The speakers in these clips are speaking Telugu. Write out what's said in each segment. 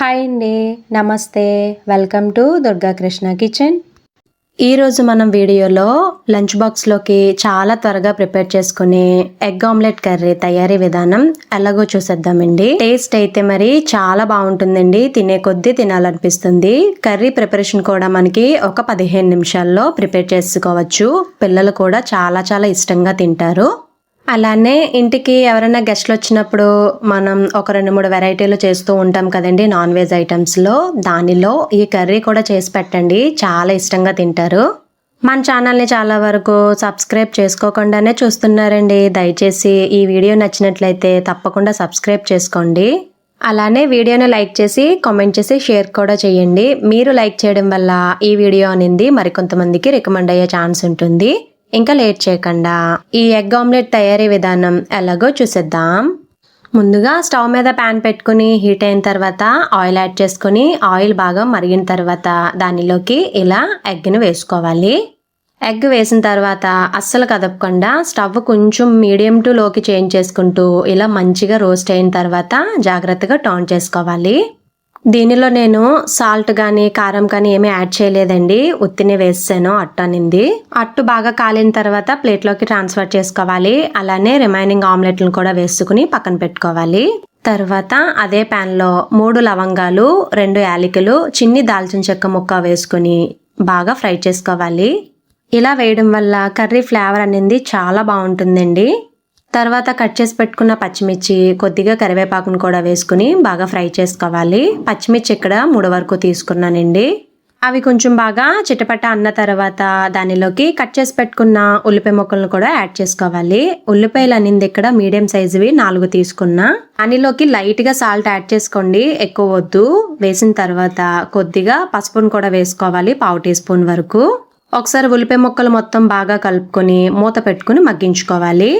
హాయ్ అండి నమస్తే. Welcome to Durga Krishna kitchen. ఈరోజు మనం వీడియోలో లంచ్ బాక్స్లోకి చాలా త్వరగా ప్రిపేర్ చేసుకునే ఎగ్ ఆమ్లెట్ కర్రీ తయారీ విధానం ఎలాగో చూసేద్దామండి. టేస్ట్ అయితే మరి చాలా బాగుంటుందండి. తినే కొద్దీ తినాలనిపిస్తుంది. కర్రీ ప్రిపరేషన్ కూడా మనకి ఒక పదిహేను నిమిషాల్లో ప్రిపేర్ చేసుకోవచ్చు. పిల్లలు కూడా చాలా చాలా ఇష్టంగా తింటారు. అలానే ఇంటికి ఎవరైనా గెస్ట్లు వచ్చినప్పుడు మనం ఒక రెండు మూడు వెరైటీలు చేస్తూ ఉంటాం కదండి నాన్ వెజ్ ఐటమ్స్లో. దానిలో ఈ కర్రీ కూడా చేసి పెట్టండి. చాలా ఇష్టంగా తింటారు. మన ఛానల్ని చాలా వరకు సబ్స్క్రైబ్ చేసుకోకుండానే చూస్తున్నారండి. దయచేసి ఈ వీడియో నచ్చినట్లయితే తప్పకుండా సబ్స్క్రైబ్ చేసుకోండి. అలానే వీడియోని లైక్ చేసి కామెంట్ చేసి షేర్ కూడా చేయండి. మీరు లైక్ చేయడం వల్ల ఈ వీడియో అనేది మరికొంతమందికి రికమెండ్ అయ్యే ఛాన్స్ ఉంటుంది. ఇంకా లేట్ చేయకుండా ఈ ఎగ్ ఆమ్లెట్ తయారీ విధానం ఎలాగో చూసేద్దాం. ముందుగా స్టవ్ మీద ప్యాన్ పెట్టుకుని హీట్ అయిన తర్వాత ఆయిల్ యాడ్ చేసుకుని ఆయిల్ బాగా మరిగిన తర్వాత దానిలోకి ఇలా ఎగ్ని వేసుకోవాలి. ఎగ్ వేసిన తర్వాత అస్సలు కదపకుండా స్టవ్ కొంచెం మీడియం టు లోకి చేంజ్ చేసుకుంటూ ఇలా మంచిగా రోస్ట్ అయిన తర్వాత జాగ్రత్తగా టర్న్ చేసుకోవాలి. దీనిలో నేను సాల్ట్ కానీ కారం కానీ ఏమీ యాడ్ చేయలేదండి. ఉత్తిని వేసాను అట్టు అనింది అట్టు బాగా కాలిన తర్వాత ప్లేట్లోకి ట్రాన్స్ఫర్ చేసుకోవాలి. అలానే రిమైనింగ్ ఆమ్లెట్లను కూడా వేసుకుని పక్కన పెట్టుకోవాలి. తర్వాత అదే ప్యాన్లో మూడు లవంగాలు రెండు యాలకులు చిన్ని దాల్చిన చెక్క ముక్క వేసుకుని బాగా ఫ్రై చేసుకోవాలి. ఇలా వేయడం వల్ల కర్రీ ఫ్లేవర్ అనేది చాలా బాగుంటుందండి. తర్వాత కట్ చేసి పెట్టుకున్న పచ్చిమిర్చి కొద్దిగా కరివేపాకును కూడా వేసుకుని బాగా ఫ్రై చేసుకోవాలి. పచ్చిమిర్చి ఇక్కడ మూడు వరకు తీసుకున్నానండి. అవి కొంచెం బాగా చిటపట అన్న తర్వాత దానిలోకి కట్ చేసి పెట్టుకున్న ఉల్లిపాయ ముక్కలను కూడా యాడ్ చేసుకోవాలి. ఉల్లిపాయలు అనింది ఇక్కడ మీడియం సైజువి నాలుగు తీసుకున్నా. దానిలోకి లైట్గా సాల్ట్ యాడ్ చేసుకోండి. ఎక్కువ వద్దు. వేసిన తర్వాత కొద్దిగా పసుపును కూడా వేసుకోవాలి పావు టీ స్పూన్ వరకు. ఒకసారి ఉల్లిపాయ ముక్కలు మొత్తం బాగా కలుపుకొని మూత పెట్టుకుని మగ్గించుకోవాలి.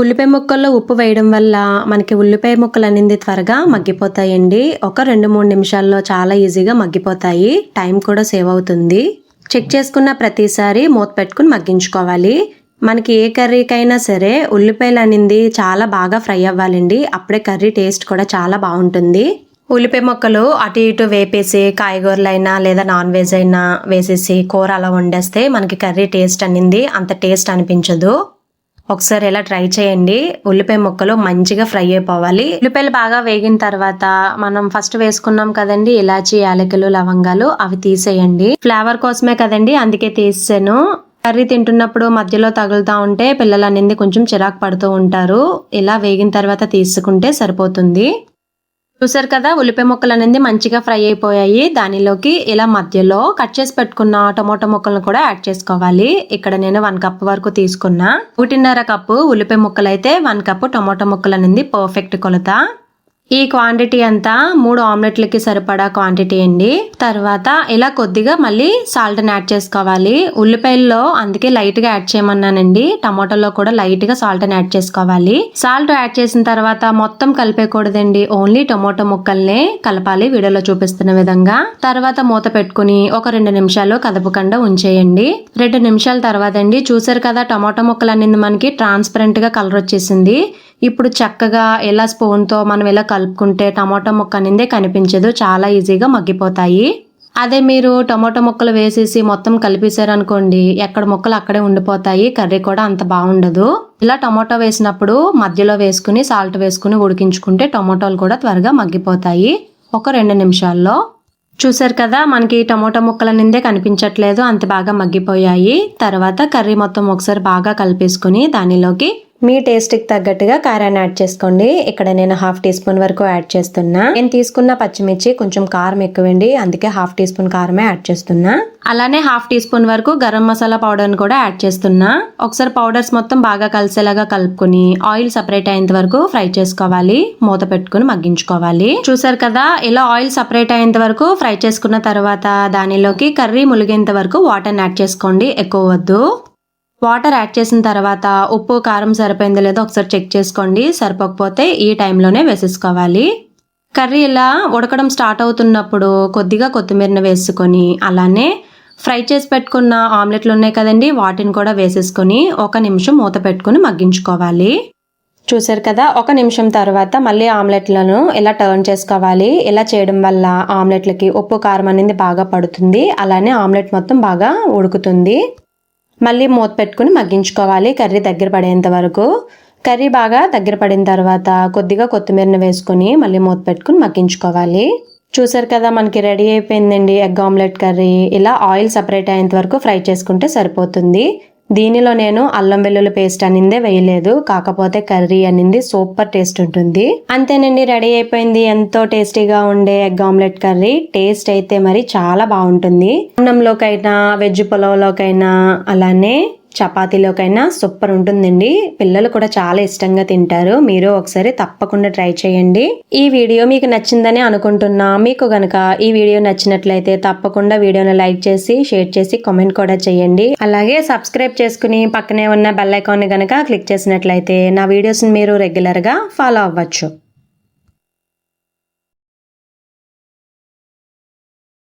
ఉల్లిపాయ ముక్కల్లో ఉప్పు వేయడం వల్ల మనకి ఉల్లిపాయ ముక్కలు అనేది త్వరగా మగ్గిపోతాయండి. ఒక రెండు మూడు నిమిషాల్లో చాలా ఈజీగా మగ్గిపోతాయి. టైం కూడా సేవ్ అవుతుంది. చెక్ చేసుకున్న ప్రతిసారి మూత పెట్టుకుని మగ్గించుకోవాలి. మనకి ఏ కర్రీకైనా సరే ఉల్లిపాయలు అనేది చాలా బాగా ఫ్రై అవ్వాలండి. అప్పుడే కర్రీ టేస్ట్ కూడా చాలా బాగుంటుంది. ఉల్లిపాయ ముక్కలు అటు ఇటు వేపేసి కాయగూరలైనా లేదా నాన్ వెజ్ అయినా వేసేసి కూర అలా వండేస్తే మనకి కర్రీ టేస్ట్ అనింది అంత టేస్ట్ అనిపించదు. ఒకసారి ఇలా ట్రై చేయండి. ఉల్లిపాయ ముక్కలు మంచిగా ఫ్రై అయిపోవాలి. ఉల్లిపాయలు బాగా వేగిన తర్వాత మనం ఫస్ట్ వేసుకున్నాం కదండి ఇలాచి యాలకులు లవంగాలు అవి తీసేయండి. ఫ్లేవర్ కోసమే కదండి అందుకే తీసాను కర్రీ తింటున్నప్పుడు మధ్యలో తగులుతూ ఉంటే పిల్లలు అనేది కొంచెం చిరాకు పడుతూ ఉంటారు. ఇలా వేగిన తర్వాత తీసుకుంటే సరిపోతుంది. చూసారు కదా ఉల్లిపాయ ముక్కలు అనేది మంచిగా ఫ్రై అయిపోయాయి. దానిలోకి ఇలా మధ్యలో కట్ చేసి పెట్టుకున్న టొమాటో ముక్కలను కూడా యాడ్ చేసుకోవాలి. ఇక్కడ నేను వన్ కప్ వరకు తీసుకున్నా. ఒకటిన్నర కప్పు ఉల్లిపాయ ముక్కలు అయితే వన్ కప్ టొమాటో ముక్కలు అనేది పర్ఫెక్ట్ కొలత. ఈ క్వాంటిటీ అంతా మూడు ఆమ్లెట్లకి సరిపడా క్వాంటిటీ అండి. తర్వాత ఇలా కొద్దిగా మళ్ళీ సాల్ట్ యాడ్ చేసుకోవాలి. ఉల్లిపాయల్లో అందుకే లైట్గా యాడ్ చేయమన్నానండి. టమాటోలో కూడా లైట్గా సాల్ట్ని సాల్ట్ యాడ్ చేసుకోవాలి. సాల్ట్ యాడ్ చేసిన తర్వాత మొత్తం కలిపేకూడదండి ఓన్లీ టొమాటో ముక్కల్నే కలపాలి. వీడియోలో చూపిస్తున్న విధంగా. తర్వాత మూత పెట్టుకుని ఒక రెండు నిమిషాలు కదపకుండా ఉంచేయండి. రెండు నిమిషాల తర్వాత అండి. చూసారు కదా టమాటో ముక్కలు అనేది మనకి ట్రాన్స్పరెంట్గా కలర్ వచ్చేసింది. ఇప్పుడు చక్కగా ఎలా స్పూన్తో మనం ఎలా కలుపుకుంటే టమాటా ముక్క అనేది కనిపించదు చాలా ఈజీగా మగ్గిపోతాయి. అదే మీరు టమాటో ముక్కలు వేసేసి మొత్తం కలిపేశారనుకోండి ఎక్కడ ముక్కలు అక్కడే ఉండిపోతాయి కర్రీ కూడా అంత బాగుండదు. ఇలా టమాటో వేసినప్పుడు మధ్యలో వేసుకుని సాల్ట్ వేసుకుని ఉడికించుకుంటే టమాటోలు కూడా త్వరగా మగ్గిపోతాయి. ఒక రెండు నిమిషాల్లో. చూసారు కదా మనకి టమోటా ముక్కల నిందే కనిపించట్లేదు అంత బాగా మగ్గిపోయాయి. తర్వాత కర్రీ మొత్తం ఒకసారి బాగా కలిపేసుకుని దానిలోకి మీ టేస్ట్కి తగ్గట్టుగా కారాన్ని యాడ్ చేసుకోండి. ఇక్కడ నేను హాఫ్ టీ స్పూన్ వరకు యాడ్ చేస్తున్నా. నేను తీసుకున్న పచ్చిమిర్చి కొంచెం కారం ఎక్కువండి. అందుకే హాఫ్ టీ స్పూన్ కారమే యాడ్ చేస్తున్నా. అలానే హాఫ్ టీ స్పూన్ వరకు గరం మసాలా పౌడర్ని కూడా యాడ్ చేస్తున్నా. ఒకసారి పౌడర్స్ మొత్తం బాగా కలిసేలాగా కలుపుకుని ఆయిల్ సపరేట్ అయ్యేంత వరకు ఫ్రై చేసుకోవాలి. మూత పెట్టుకుని మగ్గించుకోవాలి. చూసారు కదా ఇలా ఆయిల్ సపరేట్ అయ్యేంత వరకు ఫ్రై చేసుకున్న తర్వాత దానిలోకి కర్రీ ములిగేంత వరకు వాటర్ని యాడ్ చేసుకోండి. ఎక్కువ వద్దు. వాటర్ యాడ్ చేసిన తర్వాత ఉప్పు కారం సరిపోయిందో లేదో ఒకసారి చెక్ చేసుకోండి. సరిపోకపోతే ఈ టైంలోనే వేసేసుకోవాలి. కర్రీ ఇలా ఉడకడం స్టార్ట్ అవుతున్నప్పుడు కొద్దిగా కొత్తిమీరని వేసుకొని అలానే ఫ్రై చేసి పెట్టుకున్న ఆమ్లెట్లు ఉన్నాయి కదండి వాటిని కూడా వేసేసుకొని ఒక నిమిషం మూత పెట్టుకుని మగ్గించుకోవాలి. చూసారు కదా ఒక నిమిషం తర్వాత మళ్ళీ ఆమ్లెట్లను ఇలా టర్న్ చేసుకోవాలి. ఇలా చేయడం వల్ల ఆమ్లెట్లకి ఉప్పు కారం అనేది బాగా పడుతుంది. అలానే ఆమ్లెట్ మొత్తం బాగా ఉడుకుతుంది. మళ్ళీ మూత పెట్టుకుని మగ్గించుకోవాలి. కర్రీ దగ్గర పడేంత వరకు. కర్రీ బాగా దగ్గర పడిన తర్వాత కొద్దిగా కొత్తిమీరని వేసుకొని మళ్ళీ మూత పెట్టుకుని మగ్గించుకోవాలి. చూసారు కదా మనకి రెడీ అయిపోయిందండి ఎగ్ ఆమ్లెట్ కర్రీ. ఇలా ఆయిల్ సపరేట్ అయ్యేంత వరకు ఫ్రై చేసుకుంటే సరిపోతుంది. దీనిలో నేను అల్లం వెల్లుల్లి పేస్ట్ అనిందే వేయలేదు కాకపోతే కర్రీ అనింది సూపర్ టేస్ట్ ఉంటుంది. అంతేనండి రెడీ అయిపోయింది. ఎంతో టేస్టీగా ఉండే ఎగ్ ఆమ్లెట్ కర్రీ. టేస్ట్ అయితే మరి చాలా బాగుంటుంది. అన్నంలోకైనా వెజ్ పులావ్లోకైనా అలానే చపాతీలోకైనా సూపర్ ఉంటుందండి. పిల్లలు కూడా చాలా ఇష్టంగా తింటారు. మీరు ఒకసారి తప్పకుండా ట్రై చేయండి. ఈ వీడియో మీకు నచ్చిందని అనుకుంటున్నా. మీకు గనక ఈ వీడియో నచ్చినట్లయితే తప్పకుండా వీడియోని లైక్ చేసి షేర్ చేసి కామెంట్ కూడా చేయండి. అలాగే సబ్స్క్రైబ్ చేసుకుని పక్కనే ఉన్న బెల్ ఐకాన్ గనక క్లిక్ చేసినట్లయితే నా వీడియోస్ని మీరు రెగ్యులర్గా ఫాలో అవ్వచ్చు.